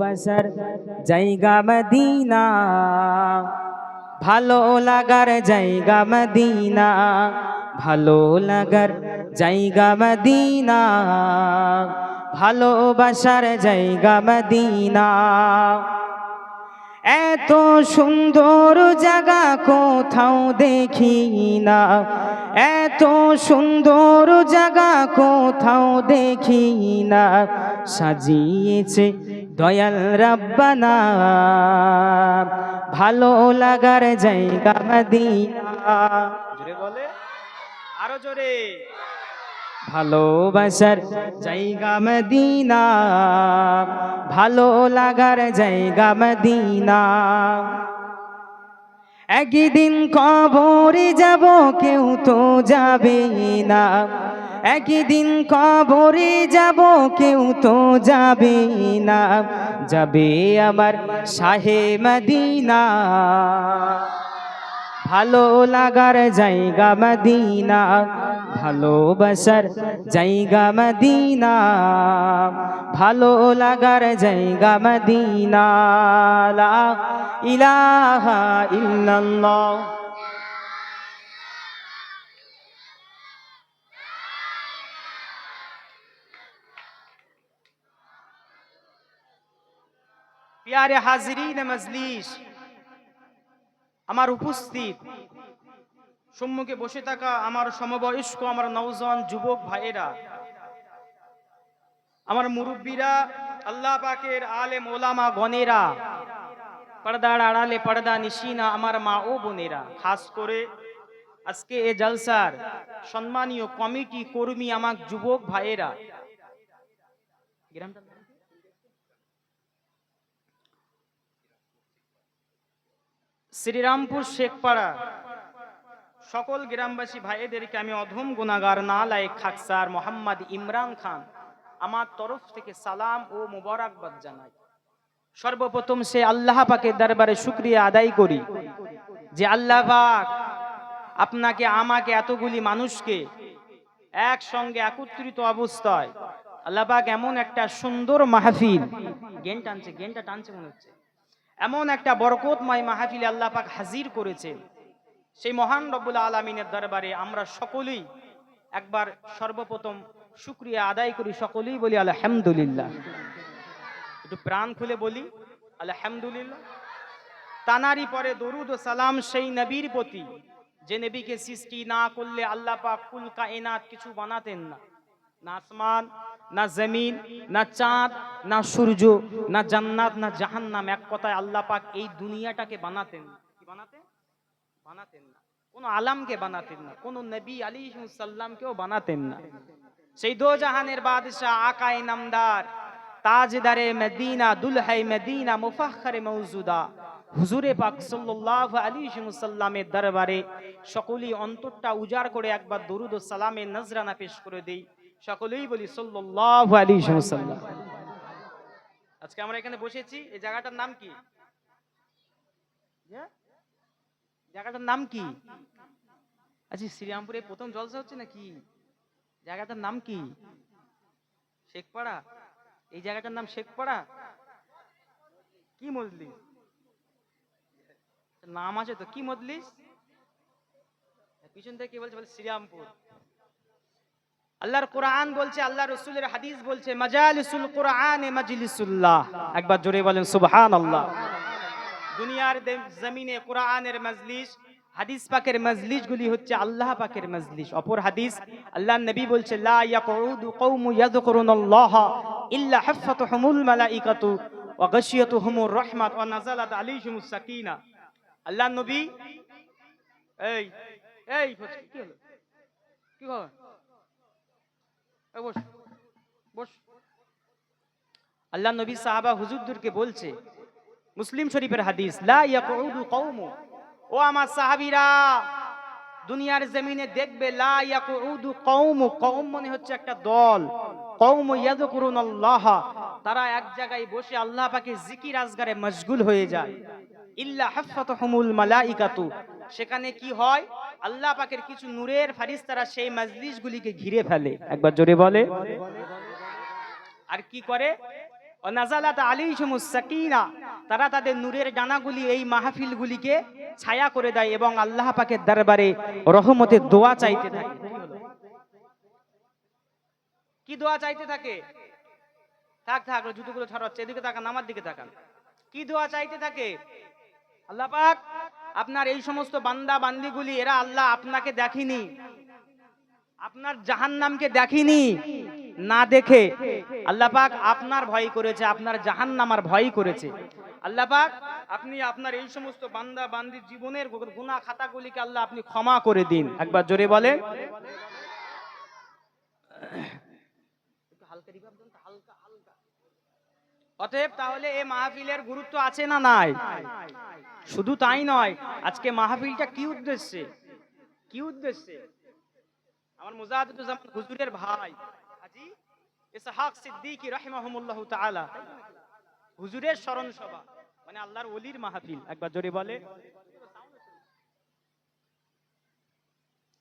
ভালোবাসার জায়গা মদিনা, ভালো লাগার জায়গা মদিনা, ভালো লাগার জায়গা মদিনা ভালোবাসার জায়গা মদিনা। এত সুন্দর জায়গা কোথাও দেখি না, এত সুন্দর জায়গা কোথাও দেখি না। সাজিয়েছে দয়াল রাব্বানা, ভালো লাগার জায়গা মদিনা। জোরে বলে, আরও জোরে। ভালোবাসার জায়গা মদিনা, ভালো লাগার জায়গা মদিনা। একদিন কবরে যাব, কেউ তো যাবে না। একদিন কবরে যাব, কেউ তো যাবে না। যাবে আমার শাহে মদিনা। ভালো লাগার জায়গা মদিনা ভালোবাসার জায়গা মদিনা। ভালো লাগার জায়গা মদিনা। ইলাহা ইল্লাল্লাহ। প্যারে হাজরিন মজলিস। আমার উপস্থিত, সম্মুখে বসে থাকা আমার সমবয়স্ক, আমার নওজওয়ান যুবক ভাইয়েরা, আমার মুরব্বীরা, আল্লাহ পাকের আলেম ওলামা গনেরা, পর্দার আড়ালে পর্দা নিশিনা আমার মা ও বোনেরা, খাস করে আজকে এ জলসার সম্মানীয় কমিটি কর্মী আমার যুবক ভাইয়েরা। গ্রামটা শ্রীরামপুর শেখপাড়া। সকল গ্রামবাসী ভাইদেরকে আমি অধম গুনাগার না লায়ক খাকসার মোহাম্মদ ইমরান খান আমার তরফ থেকে সালাম ও মুবারকবাদ জানাই। সর্বপ্রথম সে আল্লাহ পাকের দরবারে শুক্রিয়া আদায় করি যে আল্লাহ পাক আপনাকে, আমাকে এতগুলি মানুষকে একসঙ্গে একত্রিত অবস্থায় আল্লাহ পাক এমন একটা সুন্দর মাহফিল, গেন টানছে, গেনটা টানছে মনে হচ্ছে। এমন একটা বরকতময় মাহফিলে আল্লাহ পাক হাজির করেছে সেই মহান রব্বুল আলমিনের দরবারে আমরা সকলেই একবার সর্বপ্রথম শুক্রিয়া আদায় করি, সকলেই বলি আলহামদুলিল্লাহ। একটু প্রাণ খুলে বলি, আলহামদুলিল্লাহ। তানারি পরে দরুদ ও সালাম সেই নবীর প্রতি, যে নবীকে সৃষ্টি না করলে আল্লাহ পাক কুল কায়নাত কিছু বানাতেন না। না আসমান, না জমিন, না চাঁদ, না সূর্য, না জান্নাত, না জাহান্নাম। এক কথায় আল্লাহ পাক এই দুনিয়াটাকে বানাতেন কি বানাতেন? বানাতেন না। কোন আলামকে বানাতেন না। কোন নবী আলী সাল্লামকেও বানাতেন না। সেই দো জাহানের বাদশাহ আকায় নামদার, তাজদারে মদিনা, দুলহাই মদিনা মুফাখরে মৌজুদা হুজুরে পাক সাল্লাল্লাহু আলাইহি ওয়াসাল্লামের দরবারে সকলেই অন্তরটা উজাড় করে একবার দরুদ ও সালামের নজরানা পেশ করে দেই। সকলেই বলি সাল্লাল্লাহু আলাইহি ওয়াসাল্লাম। আজকে আমরা এখানে বসেছি এই জায়গাটার নাম কি? হ্যাঁ? জায়গাটার নাম কি? আচ্ছা শ্রীরামপুরে প্রথম জলসা হচ্ছে নাকি? জায়গাটার নাম কি? শেখপাড়া? এই জায়গাটার নাম শেখপাড়া? কি মজলিস? নাম আছে তো কি মজলিস? পিছন থেকে কি বলছে? বলে শ্রীরামপুর। আল্লাহর কোরআন বলছে, আল্লাহ রসুলের হাদিস বলছে, মাজালিসুল কোরআন মাজলিসুল্লাহ। একবার জোরে বলেন সুবহান আল্লাহ দুনিয়ার জমিনে কোরআনের মজলিস, হাদিস পাকের মজলিস গুলি হচ্ছে আল্লাহ পাকের মজলিস। অপর হাদিস আল্লাহ নবী বলছে, লা ইয়াকুদু কওমু ইয়াযকুরুনাল্লাহ ইল্লা হাফাতুহুমুল মালাইকাতু ওয়া গাশিয়াতুহুমুর রাহমাত ওয়া নাযালাত আলাইহিমুস সাকিনা। আল্লাহ নবী, এই এই, কি হলো? কি এই আল্লাহ নবী সাহাবা হুজুরদেরকে বলছে, মুসলিম শরীফের হাদিস ও আমার দুনিয়ার জমিনে দেখবে কওম। মানে হচ্ছে একটা দল। কওমু ইয়াযকুরুনাল্লাহ। তারা এক জায়গায় বসে আল্লাহ পাকে জিকির আজগারে মশগুল হয়ে যায়। ইল্লা হাফাতুহুমুল সেখানে কি হয়? আল্লাহ পাকের কিছু নূরের ফারিস তারা সেই মজলিসগুলিকে ঘিরে ফেলে। একবার জোরে বলে। আর কি করে? তারা তাদের নূরের ডানাগুলি এই মাহফিলগুলিকে ছায়া করে দেয় এবং আল্লাহ পাকের দরবারে রহমতের দোয়া চাইতে থাকে। কি দোয়া চাইতে থাকে? থাক থাক জুতোগুলো ছড়াচ্ছে এদিকে তাকান আমার দিকে তাকান। কি দোয়া চাইতে থাকে? আল্লাহ পাক আপনার এই সমস্ত বান্দা বান্দিগুলি এরা আল্লাহ আপনাকে দেখেনি। আপনার জাহান্নামকে দেখিনি। না দেখে আল্লাহ পাক আপনার ভয় করেছে আপনার জাহান্নামার ভয় করেছে। আল্লাহ পাক আপনি আপনার এই সমস্ত বান্দা বান্দির জীবনের গুনাহ খাতাগুলিকে আল্লাহ আপনি ক্ষমা করে দিন। একবার জোরে তো, হালকা হালকা। অতএব তাহলে এই মাহফিলের গুরুত্ব আছে না নাই? শুধু তাই নয়, আজকে মাহফিলটা কি উদ্দেশ্যে? কি উদ্দেশ্যে? আমার মুজাহিদুজ্জামান হুজুরের ভাই হাজি ইসহাক সিদ্দিকী রাহিমাহুমুল্লাহ তাআলা, হুজুরের স্মরণ সভা মানে আল্লাহর ওলির মাহফিল। একবার জোরে বলে।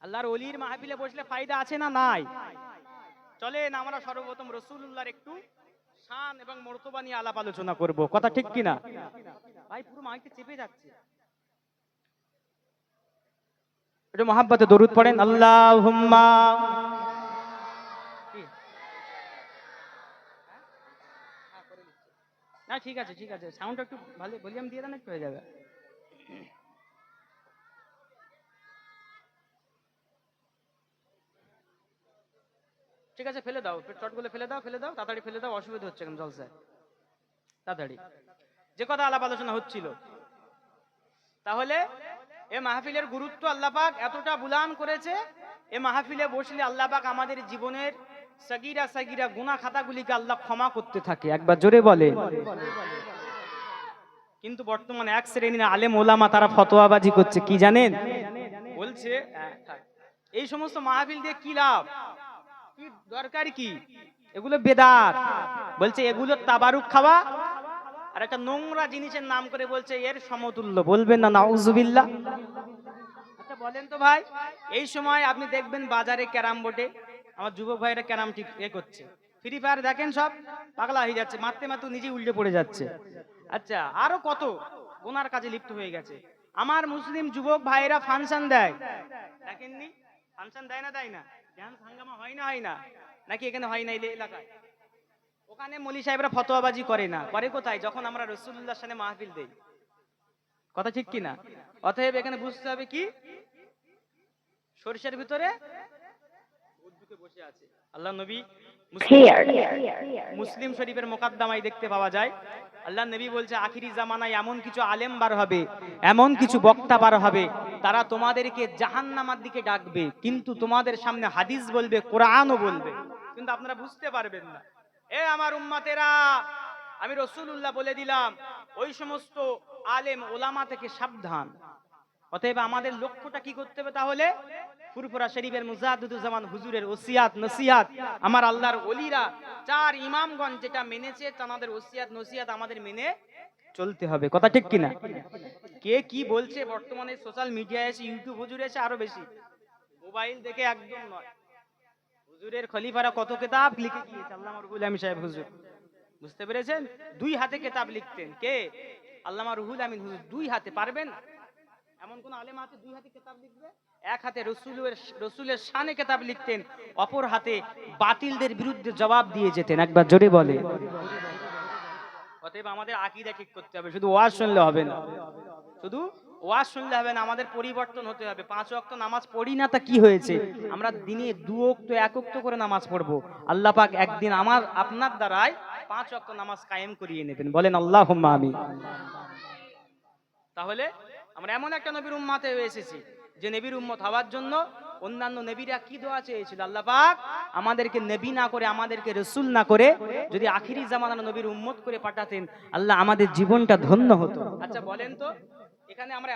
আল্লাহর ওলির মাহফিলে বসলে ফায়দা আছে না নাই? চলেন আমরা সর্বপ্রথম রসুল্লাহর একটু শান এবং মর্তবা নিয়ে আলাপ আলোচনা করব। কথা ঠিক কিনা? ভাই, পুরো মাইকে চেপে যাচ্ছে। একটু মহাব্বতে দরুদ পড়েন। আল্লাহ না, ঠিক আছে ঠিক আছে। সাউন্ডটা একটু ভালো ভলিউম দিয়ে দেন, একটু হয়ে যাবে। ঠিক আছে, ফেলে দাও চটগুলো ফেলে দাও ফেলে দাও, তাড়াতাড়ি ফেলে দাও, অসুবিধা হচ্ছে কেন জলসায়। তাড়াতাড়ি। যে কথা আলাপ আলোচনা হচ্ছিল। তাহলে এ মাহফিলের গুরুত্ব আল্লাহ পাক এতটা বুলান করেছে, এ মাহফিলে বসলে আল্লাহ পাক আমাদের জীবনের সাগিরা সাগিরা গুনাহ খাতাগুলিকে আল্লাহ ক্ষমা করতে থাকে। একবার জোরে বলে কিন্তু বর্তমানে এক শ্রেণির আলেম ওলামা তারা ফতোয়াবাজি করছে, কি জানেন? বলছে, এই সমস্ত মাহফিল দিয়ে কি লাভ? দরকার কি? এগুলো বেদাত। বলছে, এগুলো তাবারুক খাওয়া আর একটা নোংরা জিনিসের নাম করে বলছে, এর সমতুল্য। বলবেন না, নাউজুবিল্লাহ। আচ্ছা বলেন তো ভাই, এই সময় আপনি দেখবেন বাজারে ক্যারাম বোর্ডে আমার যুবক ভাইরা ক্যারাম ঠিক এ করছে। ফ্রি ফায়ার দেখেন সব, পাগলা হয়ে যাচ্ছে, মারতে মারতে নিজেই উল্টে পড়ে যাচ্ছে। আচ্ছা আরও কত? ওনার কাজে লিপ্ত হয়ে গেছে। আমার মুসলিম যুবক ভাইরা ফাংশন দেয়। দেখেননি? ফাংশন দেয় না দেয় না? হাঙ্গামা হয় না হয় না। নাকি এখানে হয় না এই এলাকায়? ওখানে মলি সাহেবরা ফতোয়াবাজি করে না। করে কোথায়? যখন আমরা রসুল্লাহ সামনে মাহফিল দেই। কথা ঠিক কি না অতএব এখানে বুঝতে হবে কি? সরিষার ভিতরে বসে আছে। আল্লাহ নবী মুসলিম- মুসলিম শরীফের মোকাদ্দামায় দেখতে পাওয়া যায়। আল্লাহ নবী বলছে, আখিরি জামানায় এমন কিছু আলেম বার হবে, এমন কিছু বক্তা বার হবে, তারা তোমাদেরকে জাহান্নামার দিকে ডাকবে, কিন্তু তোমাদের সামনে হাদিস বলবে, কোরআনও বলবে। কিন্তু আপনারা বুঝতে পারবেন না। এ আমার উম্মাতেরা, আমি রসুল্লাহ বলে দিলাম, ওই সমস্ত আলেম ওলামা থেকে সাবধান। অতএব আমাদের লক্ষ্যটা কি করতে হবে তাহলে? ফুরফুরা শরীফের মুজাহিদুজ্জামান হুজুরের ওসিয়াত, নসিহাত। আমার আল্লাহর ওলিরা, চার ইমামগণ যেটা মেনেছে, তাদের ওসিয়াত, নসিহাত আমাদের মেনে চলতে হবে। কথা ঠিক কিনা? কে কি বলছে? বর্তমানে সোশ্যাল মিডিয়ায় এসে ইউটিউব হুজুর এসে আরও বেশি। মোবাইল দেখে একদম নয়। হুজুরের খলিফারা কত কিতাব লিখে গিয়েছে? আল্লামা রুহুল আমিন সাহেব হুজুর। বুঝতে পেরেছেন? দুই হাতে কিতাব লিখতেন। কে? আল্লামা রুহুল আমিন হুজুর। দুই হাতে, পারবেন? এমন কোন আলেম হাতে দুই হাতে কিতাব লিখবে? এক হাতে রসুলের রসুলের শানে কিতাব লিখতেন, অপর হাতে বাতিলদের বিরুদ্ধে জবাব দিয়ে যেতেন। একবার জোরে বলে। অতএব আমাদের আকীদা ঠিক করতে হবে, শুধু ওয়াজ শুনলে হবে না। শুধু ওয়াজ শুনলে হবে না, আমাদের পরিবর্তন হতে হবে। পাঁচ ওয়াক্ত নামাজ পড়ি না, তা কি হয়েছে? আমরা দিনে দু ওক্ত, এক ওক্ত করে নামাজ পড়ব। আল্লাহ পাক একদিন আমার, আপনার দ্বারাই পাঁচ ওয়াক্ত নামাজ কায়েম করিয়ে নেবেন। বলেন আল্লাহ আমি তাহলে আমরা এমন একটা নবীর উম্মাতে এসেছি যে নবীর উম্মত হওয়ার জন্য অন্যান্য নেবীরা কি দোয়া চেয়েছিল? আল্লাহ পাক আমাদেরকে নেবী না করে, আমাদেরকে রসুল না করে যদি আখিরি জামানা নবীর উম্মত করে পাঠাতেন, আল্লাহ আমাদের জীবনটা ধন্য হতো। আচ্ছা বলেন তো, এখানে আমরা